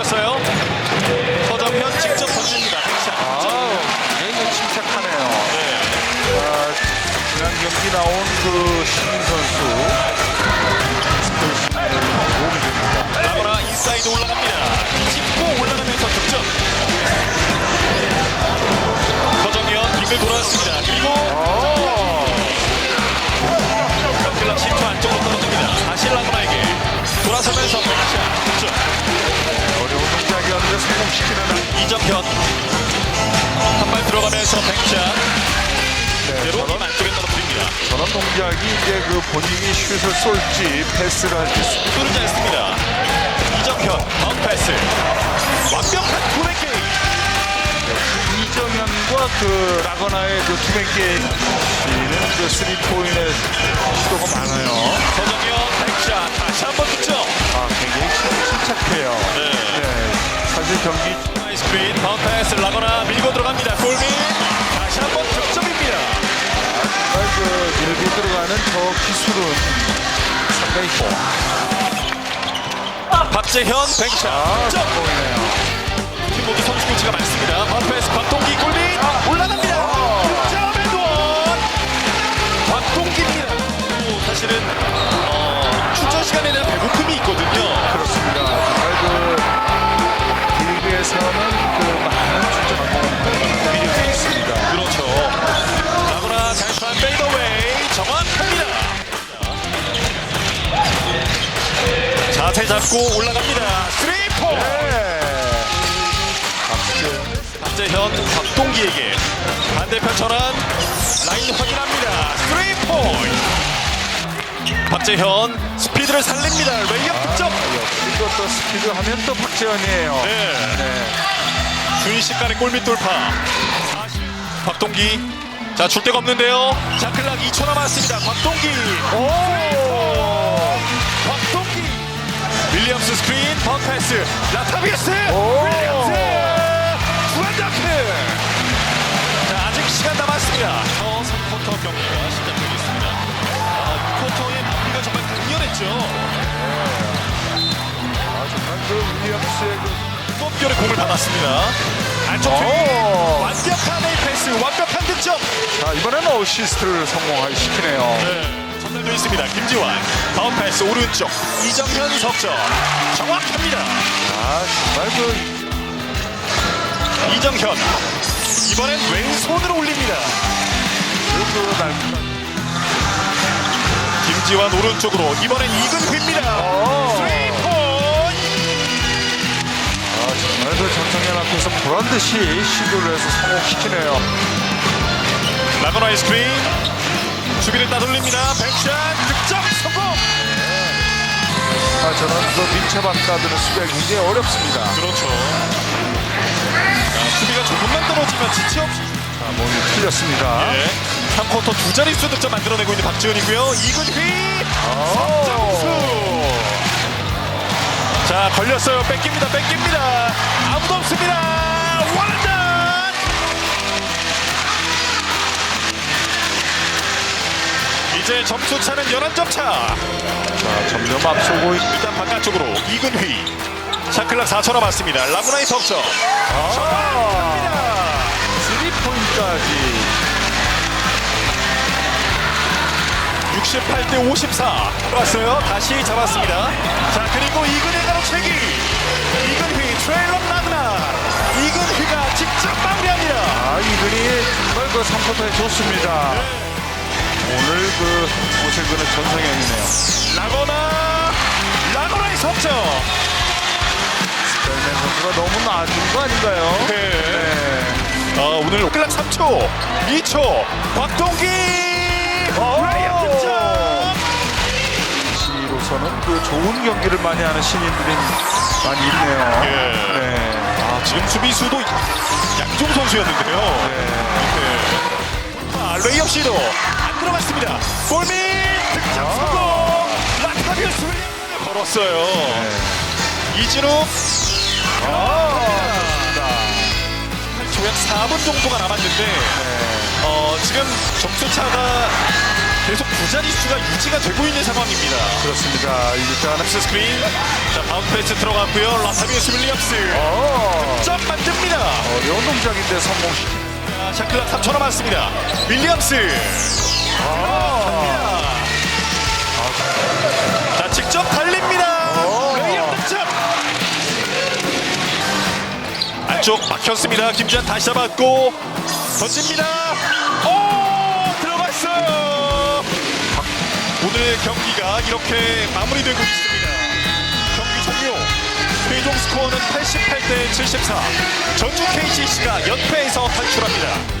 걸렸어요. 서정현 직접 던집니다. 백샷. 아우, 굉장히 침착하네요. 네. 아, 지난 경기 나온 그 신인 선수. 라거나 인사이드 올라 돌아서면서 백샷 득점. 어려운 동작이었는데 성공시키는 이정현 한 발 들어가면서 백샷 네, 저런, 안쪽에 떨어뜨립니다. 저런 동작이 이제 그 본인이 슛을 쏠지 패스를 할지 뚫지 않습니다. 이정현 다운 패스 완벽한 투백 게임 이정현과 그 라거나의 그 투맨 게임 씨는 그 쓰리 포인의 시도가 많아요. 서정현 백샷 다시 한번 득점 아, 굉장히 침- 침착해요. 네. 네. 사실 경기 스크린 다운 패스 라거나 밀고 들어갑니다. 골밑 다시 한번 득점입니다. 정말 그 밀고 들어가는 저 기술은 상당히 박재현 백샷 아, 득점 모두 선수 교체가 많습니다. 다운 패스 박동기 골 잡고 올라갑니다. 스리포. 네. 박재 박재현 박동기에게 반대편 전환 라인 확인합니다. 스리포. 박재현 스피드를 살립니다. 득점. 역시 또또 스피드 하면 또 박재현이에요. 네. 네. 순식간에 골밑 돌파. 박동기. 자, 줄 데가 없는데요. 자클락 2초 남았습니다. 박동기. 오! 윌리엄스 스크린, 바운드 패스. 라타비에스. 오! 윌리엄스. 주안다크. 자, 아직 시간 남았습니다. 더 3쿼터 경기가 시작되겠습니다. 아, 2쿼터의 마무리가 정말 강렬했죠. 아, 정말 그 윌리엄스의 그 톱별의 공을 받았습니다. 안쪽! 완벽한 에이 패스, 완벽한 득점. 자, 이번에는 어시스트를 성공시키네요. 네, 전달도 있습니다. 김지환 다운 패스 오른쪽 이정현 석점 정확합니다. 아, 정말 그 이정현 이번엔 왼손으로 올립니다. 날, 김지환 오른쪽으로 이번엔 이근휘입니다. 오! 스리포인트 아, 정말 그 전성현 앞에서 보란 듯이 시도를 해서 성공시키네요. 라거나의 스크린 수비를 따돌립니다. 백샷 득점 성공. 아, 그 민첩 앞가드는 수비가 굉장히 어렵습니다. 그렇죠. 자, 수비가 조금만 떨어지면 지체 없이 자, 몸이 틀렸습니다. 네. 3쿼터 두 자릿수 득점 만들어내고 있는 박지훈이고요. 이근휘 오! 자 걸렸어요 뺏깁니다 뺏깁니다 아무도 없습니다 점수 차는 11점 차 자, 점점 앞서고 있 일단 바깥쪽으로 이근휘 샤클락 4초 남았습니다 라구나의 석점 아, 3포인트까지. 68대 54 왔어요 다시 잡았습니다 자 그리고 이근휘 가로채기 이근휘 트레일러 라구나 이근휘가 직접 마무리합니다 아, 이분이 정말 그 3쿼터에 좋습니다. 오늘 그 옷을 그는 전성현이네요. 라거나 라거나의 석점 벨맨 선수가 너무 낮은 거 아닌가요? 네. 네. 아, 오늘 클락 3초 2초 박동기 레이업 득점 시로서는 그 좋은 경기를 많이 하는 신인들이 많이 있네요. 예. 네. 아, 지금 수비수도 양종 선수였는데요 네. 아, 레이업 시도 안 들어갔습니다 골밑 득점 아. 성공 라카비우스 윌리엄스 걸었어요 이진욱 아, 조약 4분 정도가 남았는데 어, 지금 점수 차가 계속 두 자릿수가 유지가 되고 있는 상황입니다. 그렇습니다. 일단은 패스 스크린. 자, 바운드 패스 들어갔고요. 라타비우스 윌리엄스. 어, 점 만듭니다. 어려운 동작인데 성공시키. 자, 샤클락 3초 남았습니다. 윌리엄스. 아, 자, 직접 달립니다. 오. 레이업 득점. 안쪽 막혔습니다. 김주한 다시 잡았고 던집니다. 오 들어갔어요. 오늘 경기가 이렇게 마무리되고 있습니다. 경기 종료. 최종 스코어는 88대 74. 전주 KCC가 연패에서 탈출합니다.